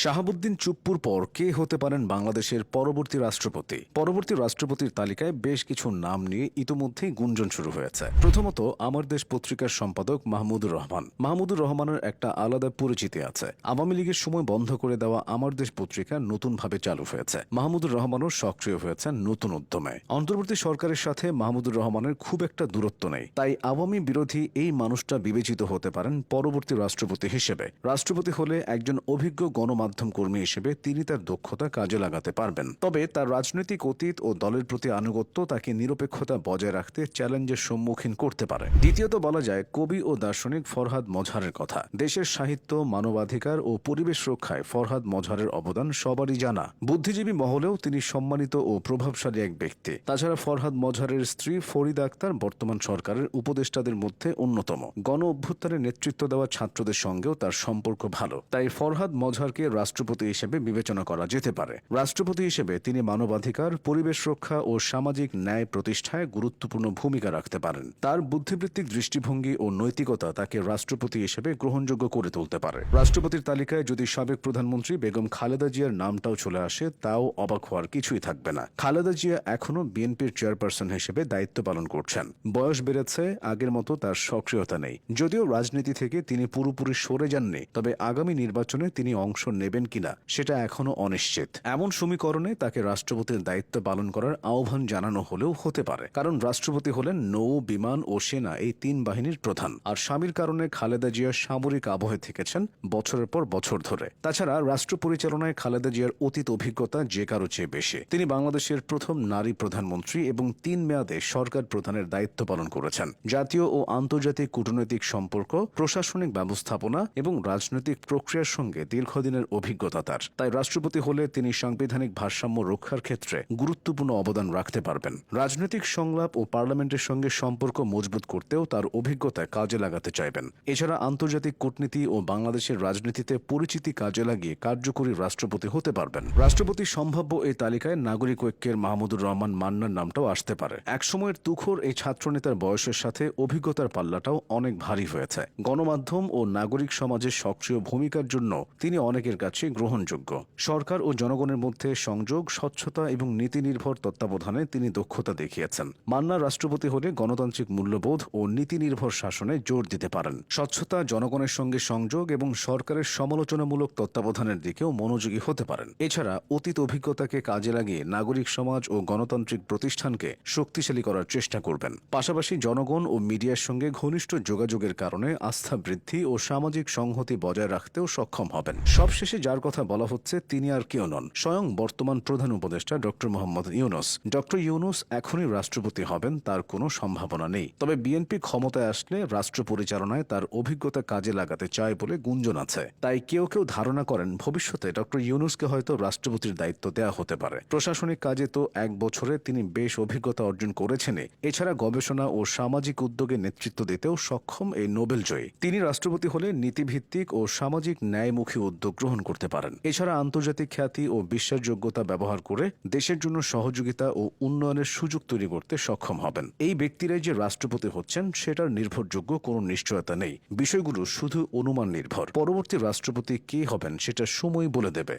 শাহাবুদ্দিন চুপ্পুর পর কে হতে পারেন বাংলাদেশের পরবর্তী রাষ্ট্রপতি? পরবর্তী রাষ্ট্রপতির তালিকায় বেশ কিছু নাম নিয়ে ইতোমধ্যেই গুঞ্জন শুরু হয়েছে। প্রথমত, আমার দেশ পত্রিকার সম্পাদক মাহমুদুর রহমান। মাহমুদুর রহমানের একটা আলাদা পরিচিতি আছে। আওয়ামী লীগের সময় বন্ধ করে দেওয়া আমার দেশ পত্রিকা নতুনভাবে চালু হয়েছে। মাহমুদুর রহমানও সক্রিয় হয়েছেন নতুন উদ্যমে। অন্তর্বর্তী সরকারের সাথে মাহমুদুর রহমানের খুব একটা দূরত্ব নেই। তাই আওয়ামী বিরোধী এই মানুষটা বিবেচিত হতে পারেন পরবর্তী রাষ্ট্রপতি হিসেবে। রাষ্ট্রপতি হলে একজন অভিজ্ঞ গণমাধ্যম কর্মী হিসেবে তিনি তার দক্ষতা কাজে লাগাতে পারবেন। তবে তার রাজনৈতিক অতীত ও দলের প্রতি আনুগত্য তাকে নিরপেক্ষতা বজায় রাখতে চ্যালেঞ্জের সম্মুখীন করতে পারে। দ্বিতীয়ত বলা যায়, কবি ও দার্শনিক ফরহাদ মজহারের কথা। দেশের সাহিত্য, মানবাধিকার ও পরিবেশ রক্ষায় ফরহাদ মজহারের অবদান সবারই জানা। বুদ্ধিজীবী মহলেও তিনি সম্মানিত ও প্রভাবশালী এক ব্যক্তি। তাছাড়া ফরহাদ মজহারের স্ত্রী ফরিদা আক্তার বর্তমান সরকারের উপদেষ্টাদের মধ্যে অন্যতম। গণ অভ্যুত্থানের নেতৃত্ব দেওয়া ছাত্রদের সঙ্গেও তার সম্পর্ক ভালো। তাই ফরহাদ মজহারকে রাষ্ট্রপতি হিসেবে বিবেচনা করা যেতে পারে। রাষ্ট্রপতি হিসেবে তিনি মানবাধিকার, পরিবেশ রক্ষা ও সামাজিক ন্যায় প্রতিষ্ঠায় গুরুত্বপূর্ণ ভূমিকা রাখতে পারেন। তার বুদ্ধিবৃত্তিক দৃষ্টিভঙ্গি ও নৈতিকতা তাকে রাষ্ট্রপতি হিসেবে গ্রহণযোগ্য করে তুলতে পারে। রাষ্ট্রপতির তালিকায় যদি সাবেক প্রধানমন্ত্রী বেগম খালেদা জিয়ার নামটাও চলে আসে, তাও অবাক হওয়ার কিছুই থাকবে না। খালেদা জিয়া এখনও বিএনপির চেয়ারপারসন হিসেবে দায়িত্ব পালন করছেন। বয়স বেড়েছে, আগের মতো তার সক্রিয়তা নেই। যদিও রাজনীতি থেকে তিনি পুরোপুরি সরে যাননি, তবে আগামী নির্বাচনে তিনি অংশ নেবেন কিনা সেটা এখনও অনিশ্চিত। এমন সমীকরণে তাকে রাষ্ট্রপতির দায়িত্ব পালন করার আহ্বান জানানো হলেও হতে পারে। কারণ রাষ্ট্রপতি হলেন নৌ, বিমান ও সেনা এই তিন বাহিনীর প্রধান। আর স্বামীর কারণে খালেদা জিয়া সামরিক আবহে থেকেছেন বছরের পর বছর ধরে। তাছাড়া রাষ্ট্র পরিচালনায় খালেদা জিয়ার অতীত অভিজ্ঞতা যে কারও চেয়ে বেশি। তিনি বাংলাদেশের প্রথম নারী প্রধানমন্ত্রী এবং তিন মেয়াদে সরকার প্রধানের দায়িত্ব পালন করেছেন। জাতীয় ও আন্তর্জাতিক কূটনৈতিক সম্পর্ক, প্রশাসনিক ব্যবস্থাপনা এবং রাজনৈতিক প্রক্রিয়ার সঙ্গে দীর্ঘদিনের অভিজ্ঞতা তার। তাই রাষ্ট্রপতি হলে তিনি সাংবিধানিক ভারসাম্য রক্ষার ক্ষেত্রে গুরুত্বপূর্ণ অবদান রাখতে পারবেন। রাজনৈতিক সংলাপ ও পার্লামেন্টের সঙ্গে সম্পর্ক মজবুত করতেও তার অভিজ্ঞতা কাজে লাগাতে চাইবেন। এছাড়া আন্তর্জাতিক কূটনীতি ও বাংলাদেশের রাজনীতিতে পরিচিতি কাজে লাগিয়ে কার্যকরী রাষ্ট্রপতি হতে পারবেন। রাষ্ট্রপতি সম্ভাব্য এই তালিকায় নাগরিক ঐক্যের মাহমুদুর রহমান মান্নার নামটাও আসতে পারে। একসময়ের তুখোর এই ছাত্রনেতার বয়সের সাথে অভিজ্ঞতার পাল্লাটাও অনেক ভারী হয়েছে। গণমাধ্যম ও নাগরিক সমাজের সক্রিয় ভূমিকার জন্য তিনি অনেকের কাছে গ্রহণযোগ্য। সরকার ও জনগণের মধ্যে সংযোগ, স্বচ্ছতা এবং নীতি নির্ভর তত্ত্বাবধানে তিনি দক্ষতা দেখিয়েছেন। মান্না রাষ্ট্রপতি হলে গণতান্ত্রিক মূল্যবোধ ও নীতি নির্ভর শাসনে জোর দিতে পারেন। স্বচ্ছতা, জনগণের সঙ্গে সংযোগ এবং সরকারের সমালোচনামূলক তত্ত্বাবধানের দিকেও মনোযোগী হতে পারেন। এছাড়া অতীত অভিজ্ঞতাকে কাজে লাগিয়ে নাগরিক সমাজ ও গণতান্ত্রিক প্রতিষ্ঠানকে শক্তিশালী করার চেষ্টা করবেন। পাশাপাশি জনগণ ও মিডিয়ার সঙ্গে ঘনিষ্ঠ যোগাযোগের কারণে আস্থা বৃদ্ধি ও সামাজিক সংহতি বজায় রাখতেও সক্ষম হবেন। সবশেষে যার কথা বলা হচ্ছে তিনি আর কেউ নন, স্বয়ং বর্তমান প্রধান উপদেষ্টা ডক্টর মোহাম্মদ ইউনুস। ডক্টর ইউনুস এখনই রাষ্ট্রপতি হবেন, তার কোনো সম্ভাবনা নেই। তবে বিএনপি ক্ষমতায় আসলে রাষ্ট্র পরিচালনায় তার অভিজ্ঞতা কাজে লাগাতে চায় বলে গুঞ্জন আছে। তাই কেউ কেউ ধারণা করেন, ভবিষ্যতে ডক্টর ইউনুসকে হয়তো রাষ্ট্রপতির দায়িত্ব দেওয়া হতে পারে। প্রশাসনিক কাজে তো এক বছরে তিনি বেশ অভিজ্ঞতা অর্জন করেছেন এছাড়া গবেষণা ও সামাজিক উদ্যোগে নেতৃত্ব দিতেও সক্ষম এই নোবেল জয়ী। তিনি রাষ্ট্রপতি হলে নীতিভিত্তিক ও সামাজিক ন্যায়মুখী উদ্যোগ গ্রহণ করতে পারেন। এছাড়া আন্তর্জাতিক খ্যাতি ও বিশ্বাসযোগ্যতা ব্যবহার করে দেশের জন্য সহযোগিতা ও উন্নয়নের সুযোগ তৈরি করতে সক্ষম হবেন। এই ব্যক্তিরাই যে রাষ্ট্রপতি হচ্ছেন, সেটার নির্ভরযোগ্য কোনো নিশ্চয়তা নেই। বিষয়গুলো শুধু অনুমান নির্ভর। পরবর্তী রাষ্ট্রপতি কে হবেন, সেটা সময় বলে দেবে।